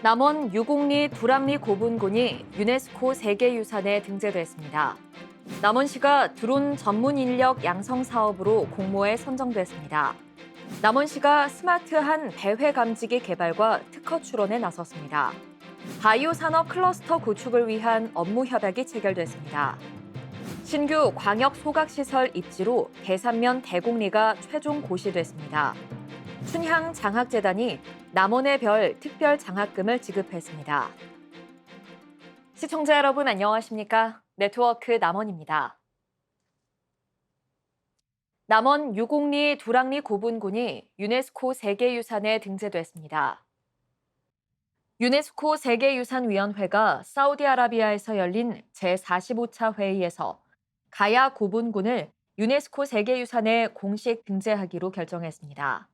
남원 유곡리 두랑리 고분군이 유네스코 세계유산에 등재됐습니다. 남원시가 드론 전문 인력 양성 사업으로 공모에 선정됐습니다. 남원시가 스마트한 배회 감지기 개발과 특허 출원에 나섰습니다. 바이오 산업 클러스터 구축을 위한 업무 협약이 체결됐습니다. 신규 광역 소각 시설 입지로 대산면 대곡리가 최종 고시됐습니다. 춘향 장학재단이 남원의 별 특별 장학금을 지급했습니다. 시청자 여러분 안녕하십니까? 네트워크 남원입니다. 남원 유곡리 두랑리 고분군이 유네스코 세계유산에 등재됐습니다. 유네스코 세계유산위원회가 사우디아라비아에서 열린 제45차 회의에서 가야 고분군을 유네스코 세계유산에 공식 등재하기로 결정했습니다.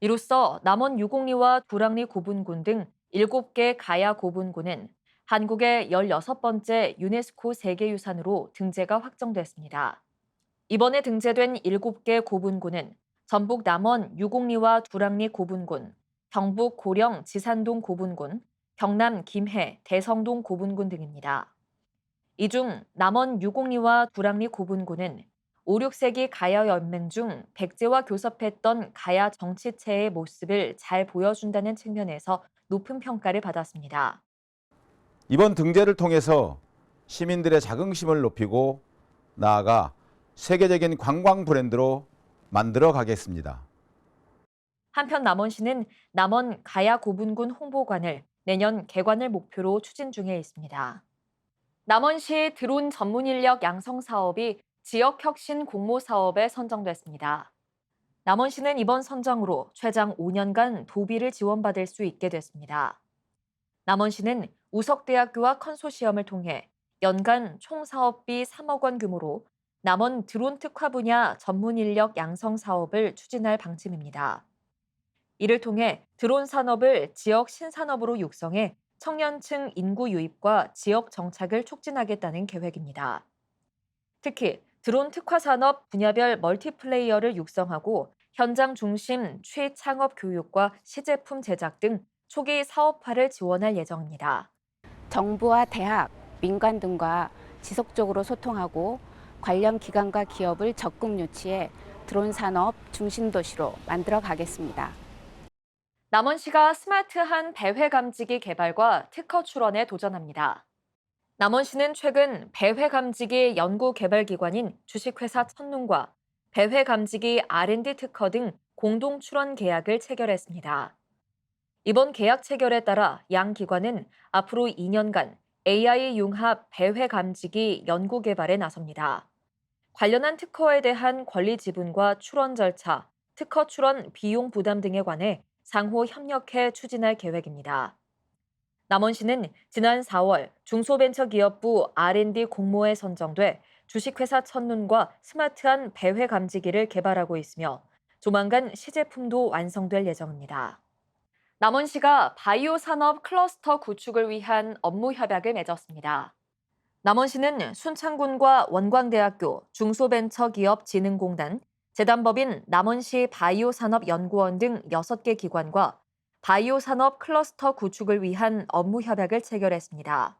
이로써 남원 유곡리와 두랑리 고분군 등 7개 가야 고분군은 한국의 16번째 유네스코 세계유산으로 등재가 확정됐습니다. 이번에 등재된 7개 고분군은 전북 남원 유곡리와 두랑리 고분군, 경북 고령 지산동 고분군, 경남 김해 대성동 고분군 등입니다. 이 중 남원 유곡리와 두랑리 고분군은 5, 6세기 가야 연맹 중 백제와 교섭했던 가야 정치체의 모습을 잘 보여준다는 측면에서 높은 평가를 받았습니다. 이번 등재를 통해서 시민들의 자긍심을 높이고 나아가 세계적인 관광 브랜드로 만들어 가겠습니다. 한편 남원시는 남원 가야 고분군 홍보관을 내년 개관을 목표로 추진 중에 있습니다. 남원시 드론 전문 인력 양성 사업이 지역 혁신 공모 사업에 선정됐습니다. 남원시는 이번 선정으로 최장 5년간 도비를 지원받을 수 있게 됐습니다. 남원시는 우석대학교와 컨소시엄을 통해 연간 총 사업비 3억 원 규모로 남원 드론 특화 분야 전문 인력 양성 사업을 추진할 방침입니다. 이를 통해 드론 산업을 지역 신산업으로 육성해 청년층 인구 유입과 지역 정착을 촉진하겠다는 계획입니다. 특히 드론 특화 산업 분야별 멀티플레이어를 육성하고 현장 중심 취창업 교육과 시제품 제작 등 초기 사업화를 지원할 예정입니다. 정부와 대학, 민간 등과 지속적으로 소통하고 관련 기관과 기업을 적극 유치해 드론 산업 중심 도시로 만들어 가겠습니다. 남원시가 스마트한 배회 감지기 개발과 특허 출원에 도전합니다. 남원 시는 최근 배회 감지기 연구 개발 기관인 주식회사 천눈과 배회 감지기 R&D 특허 등 공동 출원 계약을 체결했습니다. 이번 계약 체결에 따라 양 기관은 앞으로 2년간 AI 융합 배회 감지기 연구 개발에 나섭니다. 관련한 특허에 대한 권리 지분과 출원 절차, 특허 출원 비용 부담 등에 관해 상호 협력해 추진할 계획입니다. 남원시는 지난 4월 중소벤처기업부 R&D 공모에 선정돼 주식회사 첫눈과 스마트한 배회 감지기를 개발하고 있으며 조만간 시제품도 완성될 예정입니다. 남원 시가 바이오 산업 클러스터 구축을 위한 업무 협약을 맺었습니다. 남원 시는 순창군과 원광대학교 중소벤처기업진흥공단, 재단법인 남원시 바이오산업연구원 등 6개 기관과 바이오 산업 클러스터 구축을 위한 업무 협약을 체결했습니다.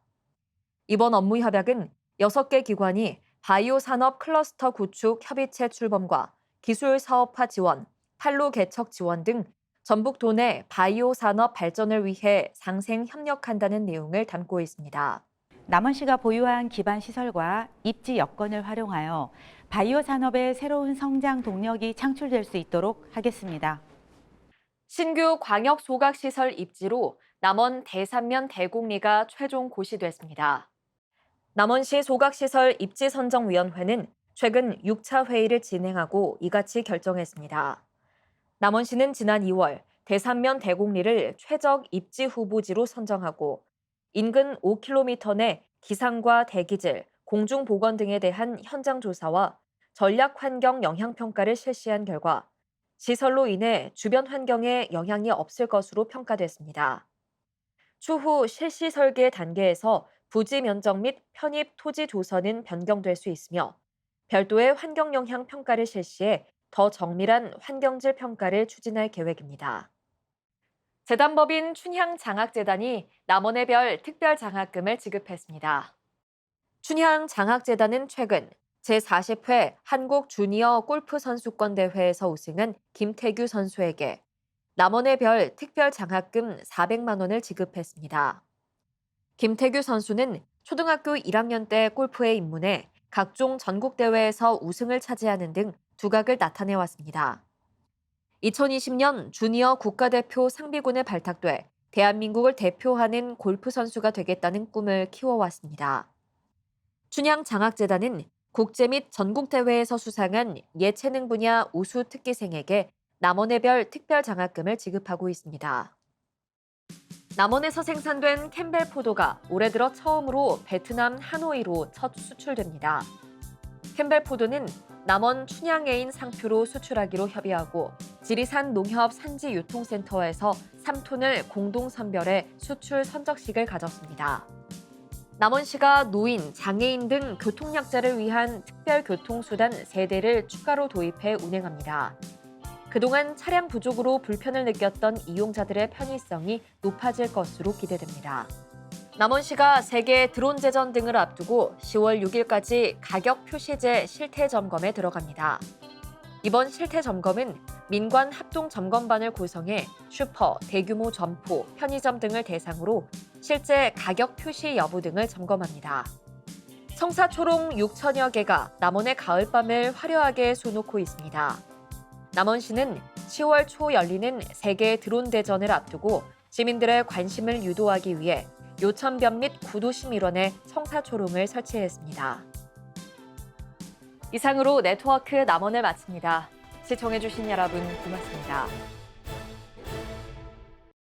이번 업무 협약은 6개 기관이 바이오 산업 클러스터 구축 협의체 출범과 기술 사업화 지원, 판로 개척 지원 등 전북 도내 바이오 산업 발전을 위해 상생 협력한다는 내용을 담고 있습니다. 남원시가 보유한 기반 시설과 입지 여건을 활용하여 바이오 산업의 새로운 성장 동력이 창출될 수 있도록 하겠습니다. 신규 광역 소각 시설 입지로 남원 대산면 대곡리가 최종 고시됐습니다. 남원시 소각시설 입지 선정위원회는 최근 6차 회의를 진행하고 이같이 결정했습니다. 남원시는 지난 2월 대산면 대곡리를 최적 입지 후보지로 선정하고 인근 5km 내 기상과 대기질, 공중보건 등에 대한 현장 조사와 전략 환경 영향 평가를 실시한 결과 시설로 인해 주변 환경에 영향이 없을 것으로 평가됐습니다. 추후 실시 설계 단계에서 부지 면적 및 편입 토지 조서는 변경될 수 있으며 별도의 환경 영향 평가를 실시해 더 정밀한 환경질 평가를 추진할 계획입니다. 재단법인 춘향장학재단이 남원의 별 특별장학금을 지급했습니다. 춘향장학재단은 최근 제40회 한국 주니어 골프 선수권 대회에서 우승한 김태규 선수에게 남원의 별 특별 장학금 400만 원을 지급했습니다. 김태규 선수는 초등학교 1학년 때 골프에 입문해 각종 전국대회에서 우승을 차지하는 등 두각을 나타내왔습니다. 2020년 주니어 국가대표 상비군에 발탁돼 대한민국을 대표하는 골프 선수가 되겠다는 꿈을 키워왔습니다. 춘향 장학재단은 국제 및 전국대회에서 수상한 예체능 분야 우수 특기생에게 남원의 별 특별 장학금을 지급하고 있습니다. 남원에서 생산된 캠벨 포도가 올해 들어 처음으로 베트남 하노이로 첫 수출됩니다. 캠벨 포도는 남원 춘향애인 상표로 수출하기로 협의하고 지리산 농협 산지 유통센터에서 3톤을 공동 선별해 수출 선적식을 가졌습니다. 남원시가 노인, 장애인 등 교통약자를 위한 특별 교통수단 세대를 추가로 도입해 운행합니다. 그동안 차량 부족으로 불편을 느꼈던 이용자들의 편의성이 높아질 것으로 기대됩니다. 남원시가 세계 드론 제전 등을 앞두고 10월 6일까지 가격 표시제 실태 점검에 들어갑니다. 이번 실태 점검은 민관 합동 점검반을 구성해 슈퍼, 대규모 점포, 편의점 등을 대상으로 실제 가격 표시 여부 등을 점검합니다. 청사초롱 6천여 개가 남원의 가을밤을 화려하게 수놓고 있습니다. 남원시는 10월 초 열리는 세계 드론 대전을 앞두고 시민들의 관심을 유도하기 위해 요천변 및 구도심 일원에 청사초롱을 설치했습니다. 이상으로 네트워크 남원을 마칩니다. 시청해주신 여러분 고맙습니다.